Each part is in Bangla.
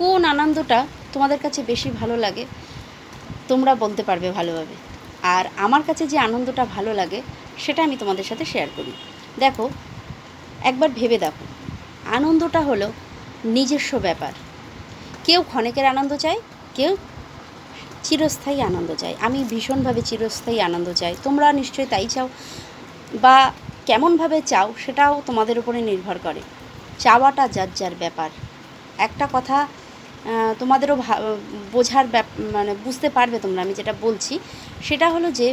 কোন আনন্দটা তোমাদের কাছে বেশি ভালো লাগে, তোমরা বলতে পারবে ভালোভাবে। আর আমার কাছে যে আনন্দটা ভালো লাগে, সেটা আমি তোমাদের সাথে শেয়ার করি। দেখো, একবার ভেবে দেখো, আনন্দটা হলো নিজস্ব ব্যাপার। কেউ ক্ষণিকের আনন্দ চায়, কেউ চিরস্থায়ী আনন্দ চায়। আমি ভীষণভাবে চিরস্থায়ী আনন্দ চাই। তোমরা নিশ্চয়ই তাই চাও, বা কেমনভাবে চাও, সেটাও তোমাদের উপরে নির্ভর করে। চাওয়াটা যার যার ব্যাপার। একটা কথা তোমাদেরও বোঝার মানে বুঝতে পারবে তোমরা, আমি যেটা বলছি। সেটা হলো যে,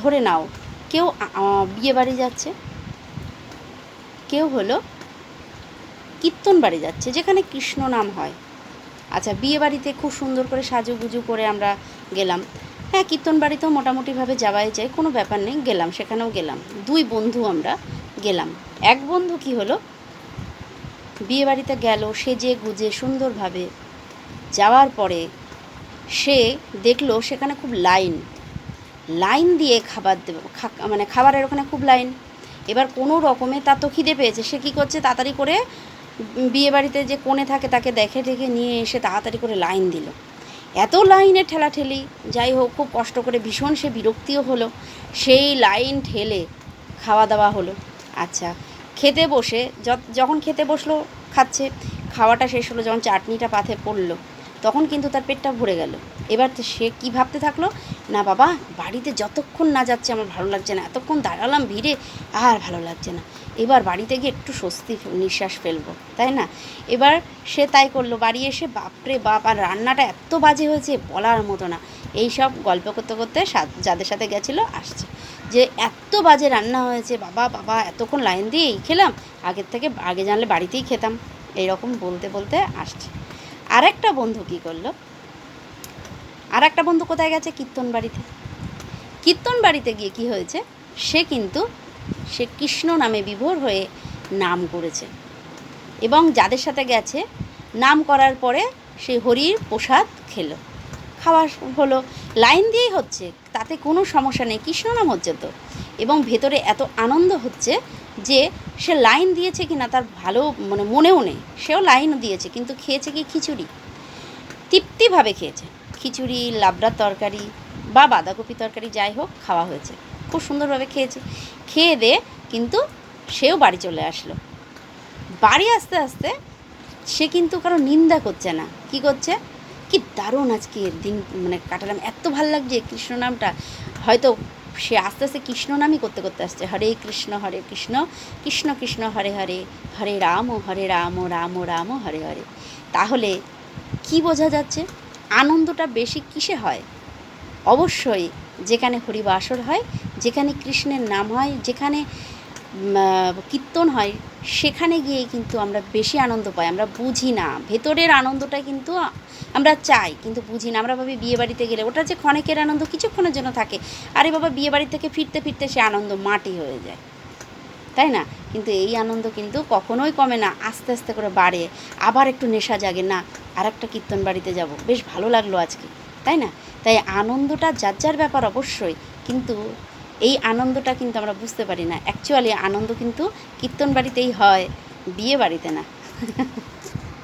ধরে নাও, কেউ বিয়ে বাড়ি যাচ্ছে, কেউ হলো কীর্তন বাড়ি যাচ্ছে, যেখানে কৃষ্ণ নাম হয়। আচ্ছা বিয়ে বাড়িতে খুব সুন্দর করে সাজুগুজু করে আমরা গেলাম। হ্যাঁ কীর্তন বাড়িতেও মোটামুটিভাবে যাওয়াই যায়, কোনো ব্যাপার নেই, গেলাম, সেখানেও গেলাম। দুই বন্ধু আমরা গেলাম। এক বন্ধু কি হলো বিয়ে বাড়িতে গেল, সেজে গুজে সুন্দরভাবে যাওয়ার পরে সে দেখল সেখানে খুব লাইন। লাইন দিয়ে খাবার দেবে মানে খাবারের ওখানে খুব লাইন। এবার কোনো রকমে তার তো খিদে পেয়েছে। সে কী করছে? তাড়াতাড়ি করে বিয়ে বাড়িতে যে কোণে থাকে তাকে দেখে টেকে নিয়ে এসে তাড়াতাড়ি করে লাইন দিল। এত লাইনে ঠেলাঠেলি, যাই হোক, খুব কষ্ট করে ভীষণ সে বিরক্তিও হলো। সেই লাইন ঠেলে খাওয়া দাওয়া হলো। আচ্ছা খেতে বসে যখন খেতে বসল, খাচ্ছে। খাওয়াটা শেষ হলো, যখন চাটনিটা পাথে পড়ল। তখন কিন্তু তার পেটটা ভরে গেল। এবার সে কী ভাবতে থাকল? না বাবা, বাড়িতে যতক্ষণ না যাচ্ছে আমার ভালো লাগছে না। এতক্ষণ দাঁড়ালাম ভিড়ে, আর ভালো লাগছে না। এবার বাড়িতে গিয়ে একটু স্বস্তি নিঃশ্বাস ফেলব, তাই না? এবার সে তাই করল। বাড়ি এসে বাপরে বাপ, আর রান্নাটা এত বাজে হয়েছে বলার মতো না। এই সব গল্প করতে করতে যাদের সাথে গেছিল আসছে। যে এত বাজে রান্না হয়েছে, বাবা বাবা, এতক্ষণ লাইন দিয়ে এই খেলাম। আগের থেকে, আগে জানলে বাড়িতেই খেতাম। এইরকম বলতে বলতে আসছে। আর একটা বন্ধু কী করল? আর একটা বন্ধু কোথায় গেছে? কীর্তন বাড়িতে কীর্তন বাড়িতে গিয়ে কি হয়েছে? সে কিন্তু সে কৃষ্ণ নামে বিভোর হয়ে নাম করেছে। এবং যাদের সাথে গেছে, নাম করার পরে সে হরির প্রসাদ খেলো। খাওয়া হলো। লাইন দিয়েই হচ্ছে। তাতে কোনো সমস্যা নেই। কৃষ্ণ নাম হচ্ছে তো। এবং ভেতরে এত আনন্দ হচ্ছে যে সে লাইন দিয়েছে কি না তার ভালো মানে মনেও নেই। সেও লাইন দিয়েছে, কিন্তু খেয়েছে কি খিচুড়ি? তৃপ্তিভাবে খেয়েছে। খিচুড়ি, লাবড়ার তরকারি বা বাঁধাকপি তরকারি যাই হোক, খাওয়া হয়েছে। খুব সুন্দরভাবে খেয়েছে। খেয়ে দিয়ে কিন্তু সেও বাড়ি চলে আসলো। বাড়ি আসতে আসতে সে কিন্তু কারও নিন্দা করছে না। কি করছে? কি দারুণ আজকে দিন মানে কাটালাম। এত ভালো লাগছে কৃষ্ণ নামটা। হয়তো সে আস্তে আস্তে কৃষ্ণ নামই করতে করতে আসছে। হরে কৃষ্ণ হরে কৃষ্ণ কৃষ্ণ কৃষ্ণ, হরে হরে হরে রাম হরে রাম রাম রাম, হরে হরে। তাহলে কি বোঝা যাচ্ছে? আনন্দটা বেশি কিসে হয়? অবশ্যই যেখানে হরিবাসর হয়, যেখানে কৃষ্ণের নাম হয়, যেখানে কীর্তন হয়, সেখানে গিয়ে কিন্তু আমরা বেশি আনন্দ পাই। আমরা বুঝি না। ভেতরের আনন্দটা কিন্তু আমরা চাই, কিন্তু বুঝি না। আমরা ভাবি বিয়ে বাড়িতে গেলে ওটা যে ক্ষণেকের আনন্দ কিছুক্ষণের জন্য থাকে। আরে বাবা বিয়ে বাড়ি থেকে ফিরতে ফিরতে সে আনন্দ মাটি হয়ে যায়। তাই না? কিন্তু এই আনন্দ কিন্তু কখনোই কমে না। আস্তে আস্তে করে বাড়ে। আবার একটু নেশা জাগে, না আর একটা কীর্তন বাড়িতে যাব। বেশ ভালো লাগল আজকে। তাই না? তাই আনন্দটা যার যার ব্যাপার অবশ্যই। কিন্তু এই আনন্দটা কিন্তু আমরা বুঝতে পারি না। অ্যাকচুয়ালি আনন্দ কিন্তু কীর্তন বাড়িতেই হয় বিয়ে বাড়িতে না।